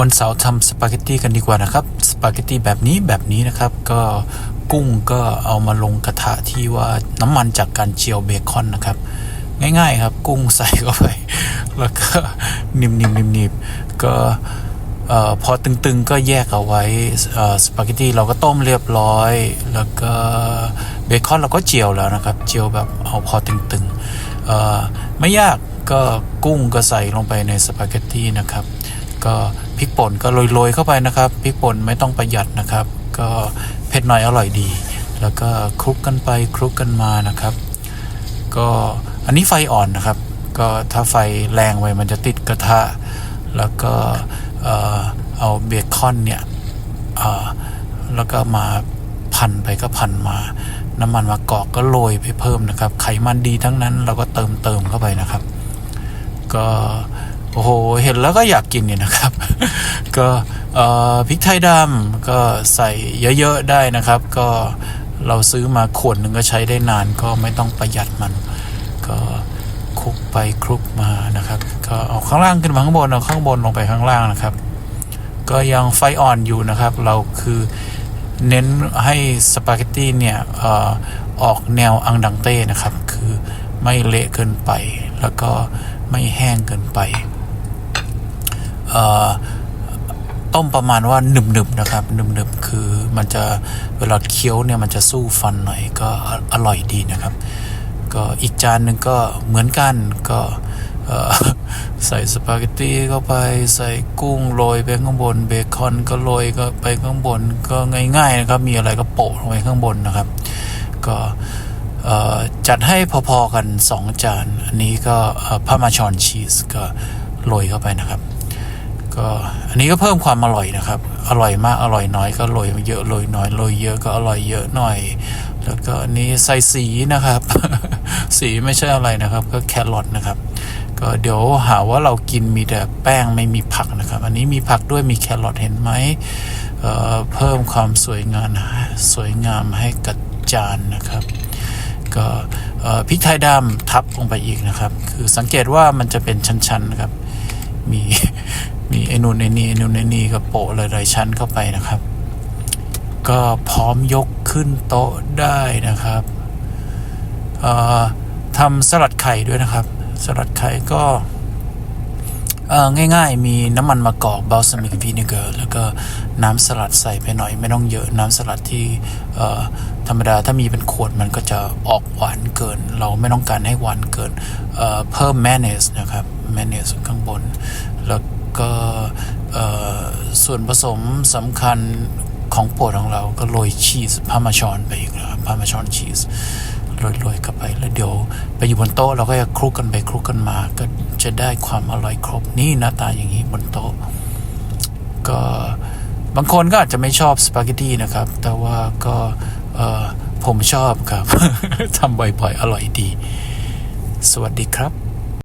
วันเสาร์ทำสปาเกตตี้กันดีกว่านะครับ สปาเกตตี้แบบนี้แบบนี้นะครับ ก็กุ้งก็เอามาลงกระทะที่ว่าน้ำมันจากการเจียวเบคอนนะครับ ง่ายๆครับ กุ้งใส่เข้าไป แล้วก็นิ่มๆๆๆก็พอตึงๆก็แยกเอาไว้สปาเกตตี้เราก็ต้มเรียบร้อย แล้วก็เบคอนเราก็เจียวแล้วนะครับ เจียวแบบเอาพอตึงๆไม่ยากก็กุ้งก็ใส่ลงไปในสปาเกตตี้นะครับ ก็ พริกป่นก็โรยๆเข้าไปนะครับพริกป่นไม่ต้องประหยัดนะครับ ก็เผ็ดหน่อยอร่อยดี แล้วก็คลุกกันไปคลุกกันมานะครับ ก็อันนี้ไฟอ่อนนะครับ ก็ถ้าไฟแรงไปมันจะติดกระทะ แล้วก็เอาเบคอนเนี่ยแล้วก็มาพันไปก็พันมา น้ำมันมะกอกก็โรยไปเพิ่มนะครับ ไขมันดีทั้งนั้นเราก็เติมเติมเข้าไปนะครับ ก็โอ้โห เห็นแล้วก็อยากกินเนี่ยนะครับ ก็พริกไทยดำก็ใส่เยอะๆได้นะครับ ก็เราซื้อมาขวดหนึ่งก็ใช้ได้นานก็ไม่ต้องประหยัดมัน ก็คลุกไปคลุกมานะครับ ก็เอาข้างล่างขึ้นมาข้างบนเอาข้างบนลงไปข้างล่างนะครับ ก็ยังไฟอ่อนอยู่นะครับ เราคือเน้นให้สปาเกตตี้เนี่ยออกแนวอังดังเต้นะครับ คือไม่เละเกินไป แล้วก็ไม่แห้งเกินไป ต้มประมาณว่าหนึบๆนะครับหนึบๆคือมันจะเวลาเคี้ยวเนี่ยมันจะสู้ฟันหน่อยก็อร่อยดีนะครับ ก็อีกจานหนึ่งก็เหมือนกันก็ใส่สปาเกตตี้เข้าไปใส่กุ้งโรยไปข้างบนเบคอนก็โรยก็ไปข้างบนก็ง่ายๆนะครับมีอะไรก็โปะลงไปข้างบนนะครับ ก็จัดให้พอๆกัน 2 จาน อันนี้ก็พามาชอนชีสก็โรยเข้าไปนะครับ ก็อันนี้ก็เพิ่มความอร่อยนะครับ อร่อยมากอร่อยน้อยก็โรยเยอะโรยน้อยโรยเยอะก็อร่อยเยอะหน่อย แล้วก็อันนี้ใส่สีนะครับ สีไม่ใช่อะไรนะครับ ก็แครอทนะครับ ก็เดี๋ยวหาว่าเรากินมีแต่แป้งไม่มีผักนะครับ อันนี้มีผักด้วยมีแครอทเห็นไหมเอ่อเพิ่มความสวยงามสวยงามให้กับจานนะครับก็พริกไทยดำทับลงไปอีกนะครับ คือสังเกตว่ามันจะเป็นชั้นๆนะครับ มี มีไอ้นู่นไอ้นี่ไอ้นู่นไอ้นี่ก็โปะหลายๆชั้นเข้าไปนะครับ ก็พร้อมยกขึ้นโต๊ะได้นะครับทำสลัดไข่ด้วยนะครับ สลัดไข่ก็ง่ายๆ มีน้ำมันมะกอกบ a ลซามิกวินิเกอร์แล้วก็น้ำสลัดใส่ไปหน่อย ไม่ต้องเยอะน้ำสลัดที่ธรรมดาถ้ามีเป็นขวดมันก็จะออกหวานเกิน เราไม่ต้องการให้หวานเกินเพิ่มแมเนสนะครับแมเนสข้างบน แล้ว ก็ส่วนผสมสำคัญของโปรดของเราก็โรยชีสพาร์มาชอนไปอีกนะครับพาร์มาชอนชีสโรยๆเข้าไปแล้วเดี๋ยวไปอยู่บนโต๊ะเราก็จะคลุกกันไปคลุกกันมา ก็จะได้ความอร่อยครบนี่หน้าตาอย่างนี้บนโต๊ะ ก็บางคนก็อาจจะไม่ชอบสปาเกตตีนะครับ แต่ว่าก็ผมชอบครับทำบ่อยๆ อร่อยดี สวัสดีครับ